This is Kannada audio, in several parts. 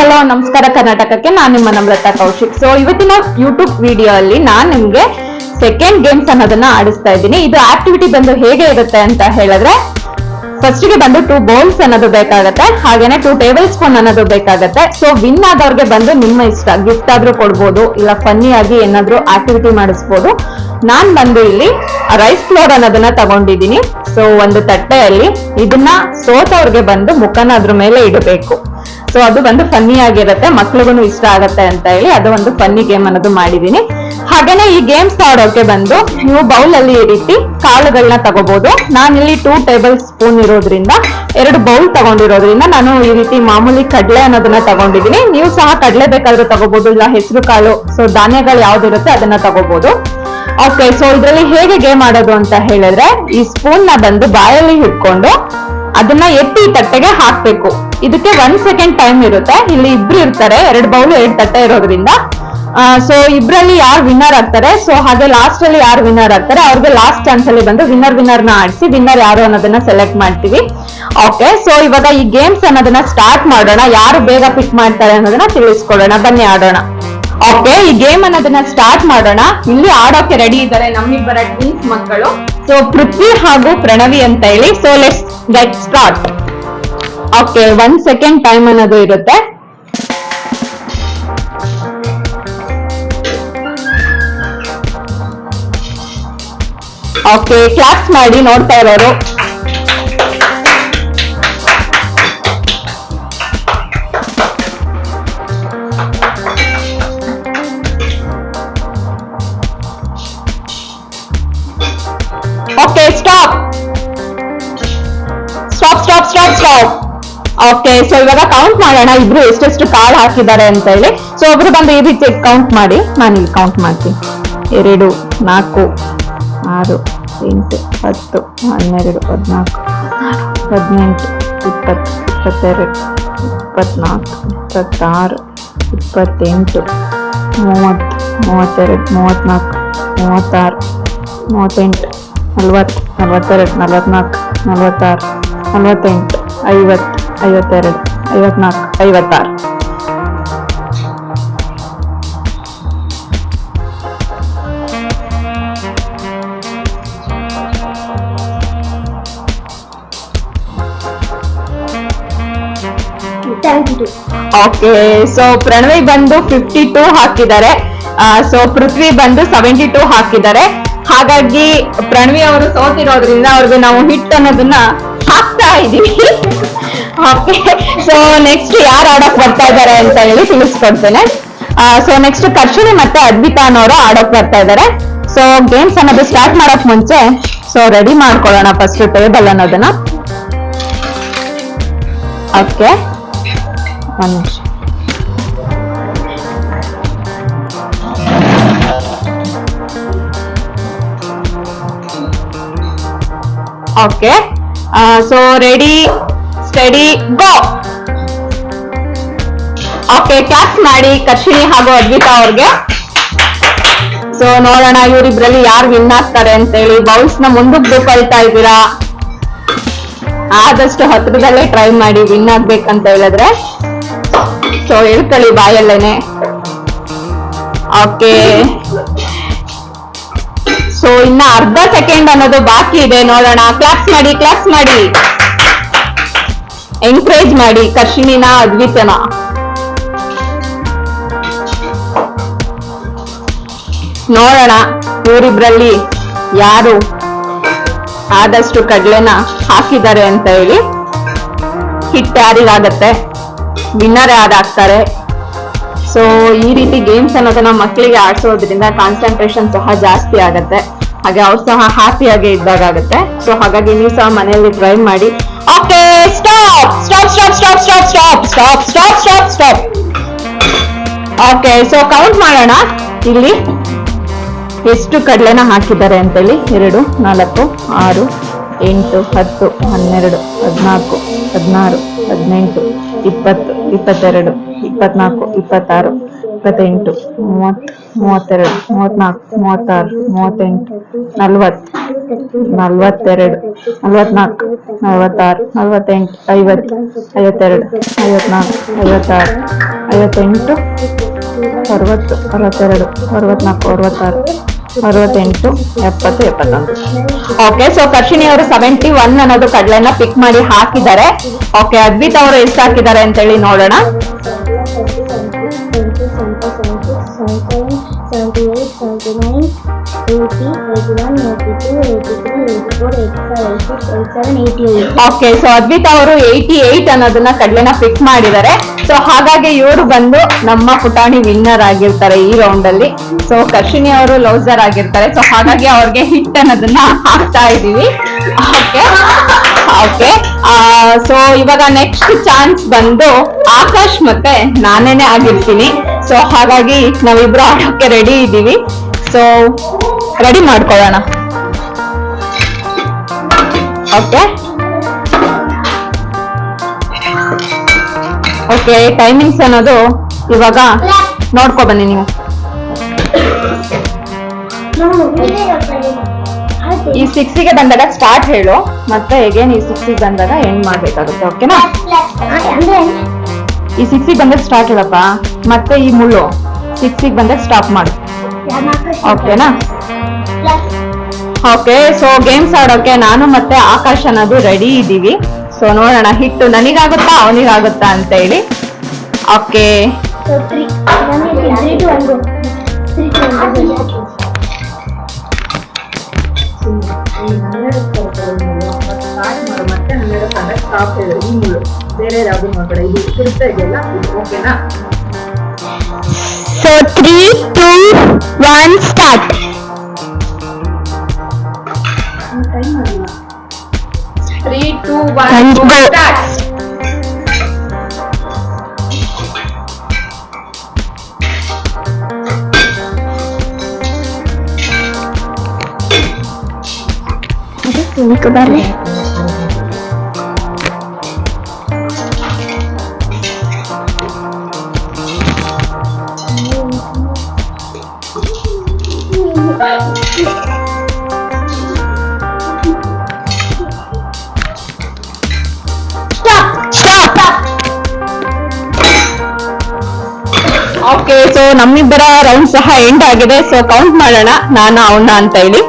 ಹಲೋ, ನಮಸ್ಕಾರ ಕರ್ನಾಟಕಕ್ಕೆ. ನಾನು ನಿಮ್ಮ ನಮ್ರತಾ ಕೌಶಿಕ್. ಸೊ ಇವತ್ತಿನ ಯೂಟ್ಯೂಬ್ ವಿಡಿಯೋ ಅಲ್ಲಿ ನಾನು ನಿಮ್ಗೆ ಸೆಕೆಂಡ್ ಗೇಮ್ಸ್ ಅನ್ನೋದನ್ನ ಆಡಿಸ್ತಾ ಇದ್ದೀನಿ. ಇದು ಆಕ್ಟಿವಿಟಿ ಬಂದು ಹೇಗೆ ಇರುತ್ತೆ ಅಂತ ಹೇಳಿದ್ರೆ ಫಸ್ಟ್ಗೆ ಬಂದು ಟೂ ಬೌಲ್ಸ್ ಅನ್ನೋದು ಬೇಕಾಗತ್ತೆ, ಹಾಗೇನೆ ಟೂ ಟೇಬಲ್ ಸ್ಪೂನ್ ಅನ್ನೋದು ಬೇಕಾಗತ್ತೆ. ಸೊ ವಿನ್ ಆದವ್ರಿಗೆ ಬಂದು ನಿಮ್ಮ ಇಷ್ಟ ಗಿಫ್ಟ್ ಆದ್ರೂ ಕೊಡ್ಬೋದು, ಇಲ್ಲ ಫನ್ನಿ ಆಗಿ ಏನಾದ್ರೂ ಆಕ್ಟಿವಿಟಿ ಮಾಡಿಸ್ಬೋದು. ನಾನ್ ಬಂದು ಇಲ್ಲಿ ರೈಸ್ ಫ್ಲೋರ್ ಅನ್ನೋದನ್ನ ತಗೊಂಡಿದ್ದೀನಿ. ಸೊ ಒಂದು ತಟ್ಟೆಯಲ್ಲಿ ಇದನ್ನ ಸೋತವ್ರಿಗೆ ಬಂದು ಮುಖನ ಅದ್ರ ಮೇಲೆ ಇಡಬೇಕು. ಸೊ ಅದು ಬಂದು ಫನ್ನಿ ಆಗಿರುತ್ತೆ. ಮಕ್ಳಿಗೂ ಇಷ್ಟ ಆಗತ್ತೆ ಅಂತ ಹೇಳಿ ಅದು ಒಂದು ಫನ್ನಿ ಗೇಮ್ ಅನ್ನೋದು ಮಾಡಿದೀನಿ. ಹಾಗೇನೆ ಈ ಗೇಮ್ಸ್ ಆಡೋಕೆ ಬಂದು ನೀವು ಬೌಲ್ ಅಲ್ಲಿ ಈ ರೀತಿ ಕಾಳುಗಳನ್ನ ತಗೋಬಹುದು ನಾನಿಲ್ಲಿ ಟೂ ಟೇಬಲ್ ಸ್ಪೂನ್ ಇರೋದ್ರಿಂದ, ಎರಡು ಬೌಲ್ ತಗೊಂಡಿರೋದ್ರಿಂದ ನಾನು ಈ ರೀತಿ ಮಾಮೂಲಿ ಕಡಲೆ ಅನ್ನೋದನ್ನ ತಗೊಂಡಿದ್ದೀನಿ ನೀವು ಸಹ ಕಡಲೆ ಬೇಕಾದ್ರೂ ತಗೋಬಹುದು ಇಲ್ಲ ಹೆಸರು ಕಾಳು. ಸೊ ಧಾನ್ಯಗಳು ಯಾವ್ದಿರುತ್ತೆ ಅದನ್ನ ತಗೋಬಹುದು ಓಕೆ ಸೊ ಇದ್ರಲ್ಲಿ ಹೇಗೆ ಗೇಮ್ ಆಡೋದು ಅಂತ ಹೇಳಿದ್ರೆ, ಈ ಸ್ಪೂನ್ನ ಬಂದು ಬಾಯಲ್ಲಿ ಇಟ್ಕೊಂಡು ಅದನ್ನ ಎತ್ತಿ ತಟ್ಟೆಗೆ ಹಾಕ್ಬೇಕು. ಇದಕ್ಕೆ ಒನ್ ಸೆಕೆಂಡ್ ಟೈಮ್ ಇರುತ್ತೆ. ಇಲ್ಲಿ ಇಬ್ರು ಇರ್ತಾರೆ. ಎರಡು ಬೌಲ್, ಎರಡ್ ತಟ್ಟೆ ಇರೋದ್ರಿಂದ. ಸೊ ಇಬ್ರಲ್ಲಿ ಯಾರು ವಿನ್ನರ್ ಆಗ್ತಾರೆ? ಸೊ ಹಾಗೆ ಲಾಸ್ಟ್ ಅಲ್ಲಿ ಯಾರು ವಿನ್ನರ್ ಆಗ್ತಾರೆ? ಅವ್ರಿಗೆ ಲಾಸ್ಟ್ ಚಾನ್ಸ್ ಅಲ್ಲಿ ಬಂದು ವಿನ್ನರ್ ವಿನ್ನರ್ನ ಆಡಿಸಿ ವಿನ್ನರ್ ಯಾರು ಅನ್ನೋದನ್ನ ಸೆಲೆಕ್ಟ್ ಮಾಡ್ತೀವಿ. ಓಕೆ ಸೊ ಇವಾಗ ಈ ಗೇಮ್ಸ್ ಅನ್ನೋದನ್ನ ಸ್ಟಾರ್ಟ್ ಮಾಡೋಣ. ಯಾರು ಬೇಗ ಪಿಕ್ ಮಾಡ್ತಾರೆ ಅನ್ನೋದನ್ನ ತಿಳಿಸ್ಕೊಡೋಣ. ಬನ್ನಿ ಆಡೋಣ. ಓಕೆ ಈ ಗೇಮ್ ಅನ್ನೋದನ್ನ ಸ್ಟಾರ್ಟ್ ಮಾಡೋಣ. ಇಲ್ಲಿ ಆಡೋಕೆ ರೆಡಿ ಇದ್ದಾರೆ ನಮ್ಮಿಬ್ಬರ ಟ್ವಿನ್ಸ್ ಮಕ್ಕಳು. ಸೊ ಪೃಥ್ವಿ ಹಾಗೂ ಪ್ರಣವಿ ಅಂತ ಹೇಳಿ. So let's get start okay one second time ಅನ್ನೋದು ಇರುತ್ತೆ. ಓಕೆ ಕ್ಲಾಸ್ ಮಾಡಿ ನೋಡ್ತಾ ಇರೋರು. ಓಕೆ ಸೊ ಇವಾಗ ಕೌಂಟ್ ಮಾಡೋಣ. ಇಬ್ರು ಎಷ್ಟೆಷ್ಟು ಕಾಳು ಹಾಕಿದ್ದಾರೆ ಅಂತ ಹೇಳಿ. ಸೊ ಒಬ್ರು ಬಂದು ಈ ರೀತಿ ಕೌಂಟ್ ಮಾಡಿ. ನಾನು ಇಲ್ಲಿ ಕೌಂಟ್ ಮಾಡ್ತೀನಿ. ಎರಡು, ನಾಲ್ಕು, ಆರು, ಎಂಟು, ಹತ್ತು, ಹನ್ನೆರಡು, ಹದಿನಾಲ್ಕು, ಹದಿನೆಂಟು, ಇಪ್ಪತ್ತು, ಇಪ್ಪತ್ತೆರಡು, ಇಪ್ಪತ್ನಾಲ್ಕು, ಇಪ್ಪತ್ತಾರು, ಇಪ್ಪತ್ತೆಂಟು, ಮೂವತ್ತು, ಮೂವತ್ತೆರಡು ಮೂವತ್ತ್ನಾಲ್ಕು ಮೂವತ್ತಾರು, ಮೂವತ್ತೆಂಟು, ನಲ್ವತ್ತು, ನಲ್ವತ್ತೆರಡು, ನಲ್ವತ್ನಾಲ್ಕು, ನಲ್ವತ್ತಾರು, ನಲ್ವತ್ತೆಂಟು, ಐವತ್ತು. ಐವತ್ತೆರಡು ಐವತ್ನಾಲ್ಕು ಐವತ್ತಾರು. ಓಕೆ ಸೊ ಪ್ರಣವಿ ಬಂದು ಫಿಫ್ಟಿ ಟೂ ಹಾಕಿದ್ದಾರೆ ಸೊ ಪೃಥ್ವಿ ಬಂದು ಸೆವೆಂಟಿ ಟೂ ಹಾಕಿದ್ದಾರೆ. ಹಾಗಾಗಿ ಪ್ರಣವಿ ಅವರು ಸೋತಿರೋದ್ರಿಂದ ಅವ್ರಿಗೆ ನಾವು ಹಿಟ್ ಅನ್ನೋದನ್ನ ಹಾಕ್ತಾ ಇದೀವಿ. ಸೊ ನೆಕ್ಸ್ಟ್ ಯಾರು ಆಡೋಕ್ ಬರ್ತಾ ಇದ್ದಾರೆ ಅಂತ ಹೇಳಿ ತಿಳಿಸ್ಕೊಡ್ತೇನೆ. ಸೊ ನೆಕ್ಸ್ಟ್ ಕರ್ಷಿಣಿ ಮತ್ತೆ ಅದ್ವಿತಾ ಅನ್ನೋರು ಆಡೋಕ್ ಬರ್ತಾ ಇದ್ದಾರೆ ಸೊ ಗೇಮ್ಸ್ ಅನ್ನೋದು ಸ್ಟಾರ್ಟ್ ಮಾಡೋಕ್ ಮುಂಚೆ ಸೊ ರೆಡಿ ಮಾಡ್ಕೊಳ್ಳೋಣ ಫಸ್ಟ್ ಟೇಬಲ್ ಅನ್ನೋದನ್ನ. Okay okay so ready steady go okay class ಮಾಡಿ ಕರ್ಷಿಣಿ ಹಾಗೂ ಅದ್ವಿತಾ ಅವ್ರಿಗೆ. ಸೊ ನೋಡೋಣ ಇವರಿಬ್ರಲ್ಲಿ ಯಾರು ವಿನ್ ಆಗ್ತಾರೆ ಅಂತ ಹೇಳಿ ಬೌಲ್ಸ್ನ ಮುಂದಕ್ಕೆ ಬೇಕಲ್ತಾ ಇದ್ದೀರಾ? ಆದಷ್ಟು ಹತ್ರದಲ್ಲೇ ಟ್ರೈ ಮಾಡಿ ವಿನ್ ಆಗ್ಬೇಕಂತ ಹೇಳಿದ್ರೆ. ಸೊ ಹೇಳ್ಕೊಳ್ಳಿ ಬಾಯಲ್ಲೇನೆ. ಓಕೆ ಸೊ ಇನ್ನ ಅರ್ಧ ಸೆಕೆಂಡ್ ಅನ್ನೋದು ಬಾಕಿ ಇದೆ. ನೋಡೋಣ. ಕ್ಲಾಸ್ ಮಾಡಿ ಕ್ಲಾಸ್ ಮಾಡಿ. ಎಂಕರೇಜ್ ಮಾಡಿ, ಕರ್ಷಿಣಿನ ಅದ್ವಿತನ ನೋಡೋಣ ಇವರಿಬ್ರಲ್ಲಿ ಯಾರು ಆದಷ್ಟು ಕಡ್ಲೆನ ಹಾಕಿದ್ದಾರೆ ಅಂತ ಹೇಳಿ ಹಿಟ್ ಯಾರಿಗಾಗತ್ತೆ? ವಿನ್ನರ್ ಯಾರಾಗ್ತಾರೆ? ಸೊ ಈ ರೀತಿ ಗೇಮ್ಸ್ ಅನ್ನೋದನ್ನ ಮಕ್ಕಳಿಗೆ ಆಡಿಸೋದ್ರಿಂದ ಕಾನ್ಸಂಟ್ರೇಷನ್ ಸಹ ಜಾಸ್ತಿ ಆಗತ್ತೆ. ಹಾಗೆ ಅವ್ರು ಸಹ ಹ್ಯಾಪಿಯಾಗಿ ಇದ್ದಾಗುತ್ತೆ ಸೊ ಹಾಗಾಗಿ ನೀವು ಸಹ ಮನೆಯಲ್ಲಿ ಟ್ರೈ ಮಾಡಿ. Okay stop stop stop stop stop stop stop stop stop okay so count ಮಾಡೋಣ. ಇಲ್ಲಿ ಎಷ್ಟು ಕಡಲೆನ ಹಾಕಿದ್ದಾರೆ ಅಂತೇಳಿ. ಎರಡು, ನಾಲ್ಕು, ಆರು, ಎಂಟು, ಹತ್ತು, ಹನ್ನೆರಡು, ಹದಿನಾಲ್ಕು, ಹದಿನಾರು, ಹದಿನೆಂಟು, ಇಪ್ಪತ್ತು, ಇಪ್ಪತ್ತೆರಡು, ಇಪ್ಪತ್ನಾಲ್ಕು, ಇಪ್ಪತ್ತಾರು, ಇಪ್ಪತ್ತೆಂಟು, ಮೂವತ್ತು. ಮೂವತ್ತೆರಡು, ಮೂವತ್ನಾಲ್ಕು, ಮೂವತ್ತಾರು, ಮೂವತ್ತೆಂಟು, ನಲ್ವತ್ತು, ನಲ್ವತ್ತೆರಡು, ನಲ್ವತ್ನಾಲ್ಕು, ನಲ್ವತ್ತಾರು, ನಲ್ವತ್ತೆಂಟು, ಐವತ್ತು, ಐವತ್ತೆರಡು, ಐವತ್ನಾಲ್ಕು, ಐವತ್ತಾರು, ಐವತ್ತೆಂಟು, ಅರವತ್ತು, ಅರವತ್ತೆರಡು, ಅರವತ್ನಾಲ್ಕು, ಅರವತ್ತಾರು, ಅರವತ್ತೆಂಟು, ಎಪ್ಪತ್ತು, ಎಪ್ಪತ್ತೊಂದು. ಓಕೆ ಸೊ ಕರ್ಷಿಣಿ ಅವರು ಸೆವೆಂಟಿ ಒನ್ ಅನ್ನೋದು ಕಡಲೆನ ಪಿಕ್ ಮಾಡಿ ಹಾಕಿದ್ದಾರೆ. ಓಕೆ ಅದ್ವಿತ್ ಅವರು ಎಷ್ಟು ಹಾಕಿದ್ದಾರೆ ಅಂತೇಳಿ ನೋಡೋಣ. ಓಕೆ ಸೊ ಅದ್ವಿತ್ ಅವರು ಏಯ್ಟಿ ಏಯ್ಟ್ ಅನ್ನೋದನ್ನ ಕಡ್ಲೆನ ಫಿಕ್ಸ್ ಮಾಡಿದ್ದಾರೆ. ಸೊ ಹಾಗಾಗಿ ಇವರು ಬಂದು ನಮ್ಮ ಪುಟಾಣಿ ವಿನ್ನರ್ ಆಗಿರ್ತಾರೆ ಈ ರೌಂಡ್ ಅಲ್ಲಿ. ಸೊ ಕರ್ಷಿಣಿ ಅವರು ಲೌಸರ್ ಆಗಿರ್ತಾರೆ. ಸೊ ಹಾಗಾಗಿ ಅವ್ರಿಗೆ ಹಿಟ್ ಅನ್ನೋದನ್ನ ಹಾಕ್ತಾ ಇದೀವಿ ಓಕೆ ಓಕೆ ಸೊ ಇವಾಗ ನೆಕ್ಸ್ಟ್ ಚಾನ್ಸ್ ಬಂದು ಆಕಾಶ್ ಮತ್ತೆ ನಾನೇನೆ ಆಗಿರ್ತೀನಿ. ಸೊ ಹಾಗಾಗಿ ನಾವಿಬ್ರು ಆಡೋಕೆ ರೆಡಿ ಇದ್ದೀವಿ. ಸೊ ರೆಡಿ ಮಾಡ್ಕೊಳ್ಳೋಣ. ಓಕೆ ಓಕೆ ಟೈಮಿಂಗ್ಸ್ ಅನ್ನೋದು ಇವಾಗ ನೋಡ್ಕೊ ಬನ್ನಿ ನೀವು. ಈ ಸಿಕ್ಸಿಗೆ ಬಂದಾಗ ಸ್ಟಾರ್ಟ್ ಹೇಳು, ಮತ್ತೆ ಎಗೇನ್ ಈ ಸಿಕ್ಸಿಗೆ ಬಂದಾಗ ಎಂಡ್ ಮಾಡ್ಬೇಕಾಗುತ್ತೆ ಓಕೆನಾ ಈ ಸಿಕ್ಸಿಗೆ ಬಂದಾಗ ಸ್ಟಾರ್ಟ್ ಹೇಳಪ್ಪ, ಮತ್ತೆ ಈ ಮುಳ್ಳು ಸಿಕ್ಸಿಗೆ ಬಂದಾಗ ಸ್ಟಾಪ್ ಮಾಡು. ಓಕೆನಾ? ಓಕೆ ಸೊ ಗೇಮ್ಸ್ ಆಡೋಕೆ ನಾನು ಮತ್ತೆ ಆಕಾಶ್ ಅನ್ನೋದು ರೆಡಿ ಇದ್ದೀವಿ. ಸೊ ನೋಡೋಣ, ಹಿಟ್ಟು ನನಗಾಗುತ್ತಾ ಅವನಿಗಾಗುತ್ತಾ ಅಂತ ಹೇಳಿ. Okay. So 3, 2, 1, start. Three, two, one, two, start. Ini kebarnya. Okay so ನಮ್ಮಿಬ್ಬರ ರೌಂಡ್ ಸಹ ಎಂಡ್ ಆಗಿದೆ. ಸೊ ಕೌಂಟ್ ಮಾಡೋಣ ನಾನು ಅವನ ಅಂತ ಹೇಳಿ.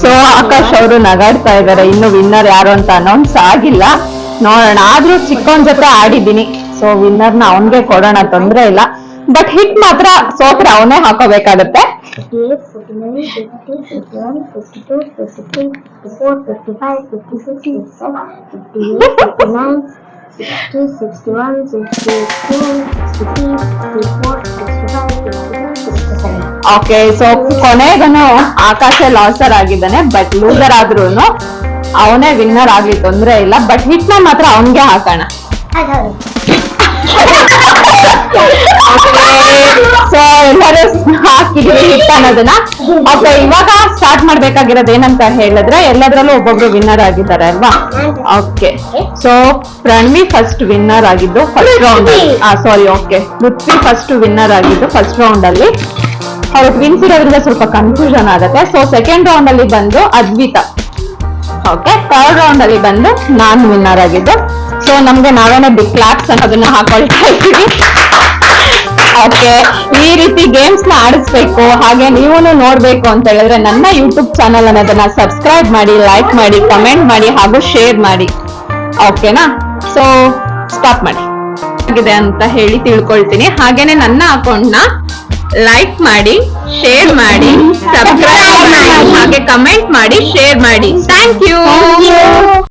ಸೊ ಆಕಾಶ್ ಅವರು ನಗಾಡ್ತಾ ಇದ್ದಾರೆ ಇನ್ನು ವಿನ್ನರ್ ಯಾರು ಅಂತ ಅನೌನ್ಸ್ ಆಗಿಲ್ಲ. ನೋಡೋಣ. ಆದ್ರೂ ಚಿಕ್ಕವನ್ ಜೊತೆ ಆಡಿದ್ದೀನಿ. ಸೊ ವಿನ್ನರ್ನ ಅವನ್ಗೆ ಕೊಡೋಣ. ತೊಂದ್ರೆ ಇಲ್ಲ. ಬಟ್ ಹಿಟ್ ಮಾತ್ರ ಸೋತ್ರ ಅವನೇ ಹಾಕೋಬೇಕಾಗತ್ತೆ. 58, 59, 60, 61, 52, 53, 54, 55, 56, 57, 58, 59, 60, 61, 62, 63, 64, 65, 66, 67. ಓಕೆ ಸೊ ಕೊನೆಗನು ಆಕಾಶ ಲಾಸರ್ ಆಗಿದ್ದಾನೆ ಬಟ್ ಲೂಸರ್ ಆದ್ರೂ ಅವನೇ ವಿನ್ನರ್ ಆಗ್ಲಿ ತೊಂದ್ರೆ ಇಲ್ಲ ಬಟ್ ಹಿಟ್ನ ಮಾತ್ರ ಅವನ್ಗೆ ಹಾಕೋಣ ಎಲ್ಲರೂ ಹಾಕಿದೀವಿ ಹಿಟ್ ಅನ್ನೋದನ್ನ. ಓಕೆ ಇವಾಗ ಸ್ಟಾರ್ಟ್ ಮಾಡ್ಬೇಕಾಗಿರೋದ್ ಏನಂತ ಹೇಳಿದ್ರೆ ಎಲ್ಲದ್ರಲ್ಲೂ ಒಬ್ಬೊಬ್ರು ವಿನ್ನರ್ ಆಗಿದ್ದಾರೆ ಅಲ್ವಾ? Okay so Pranavi first winner ಆಗಿದ್ದು first round sorry okay Prithvi first winner ಆಗಿದ್ದು ಫಸ್ಟ್ ರೌಂಡ್ ಅಲ್ಲಿ. ಅವ್ರು ವಿನ್ಸ್ ಇರೋದ್ರಿಂದ ಸ್ವಲ್ಪ ಕನ್ಫ್ಯೂಷನ್ ಆಗುತ್ತೆ. ಸೊ ಸೆಕೆಂಡ್ ರೌಂಡ್ ಅಲ್ಲಿ ಬಂದು ಅದ್ವಿತಾ. ಓಕೆ ಥರ್ಡ್ ರೌಂಡ್ ಅಲ್ಲಿ ಬಂದು ನಾನ್ ವಿನ್ನರ್ ಆಗಿದ್ದು. ಸೊ ನಮ್ಗೆ ನಾವೇನೇ ಬಿಗ್ ಕ್ಲಾಪ್ಸ್ ಅನ್ನೋದನ್ನ ಹಾಕೊಳ್ತಾ ಇದ್ದೀವಿ. ಓಕೆ ಈ ರೀತಿ ಗೇಮ್ಸ್ನ ಆಡಿಸ್ಬೇಕು, ಹಾಗೆ ನೀವು ನೋಡ್ಬೇಕು ಅಂತ ಹೇಳಿದ್ರೆ ನನ್ನ ಯೂಟ್ಯೂಬ್ ಚಾನಲ್ ಅನ್ನೋದನ್ನ ಸಬ್ಸ್ಕ್ರೈಬ್ ಮಾಡಿ ಲೈಕ್ ಮಾಡಿ ಕಮೆಂಟ್ ಮಾಡಿ ಹಾಗೂ ಶೇರ್ ಮಾಡಿ. ಓಕೆನಾ ಸೊ ಸ್ಟಾಪ್ ಮಾಡಿ. ಆಗಿದೆ ಅಂತ ಹೇಳಿ ತಿಳ್ಕೊಳ್ತೀನಿ. ಹಾಗೇನೆ ನನ್ನ ಅಕೌಂಟ್ನ ಲೈಕ್ ಮಾಡಿ ಶೇರ್ ಮಾಡಿ ಸಬ್ಸ್ಕ್ರೈಬ್ ಮಾಡಿ, ಹಾಗೆ ಕಮೆಂಟ್ ಮಾಡಿ ಶೇರ್ ಮಾಡಿ. Thank you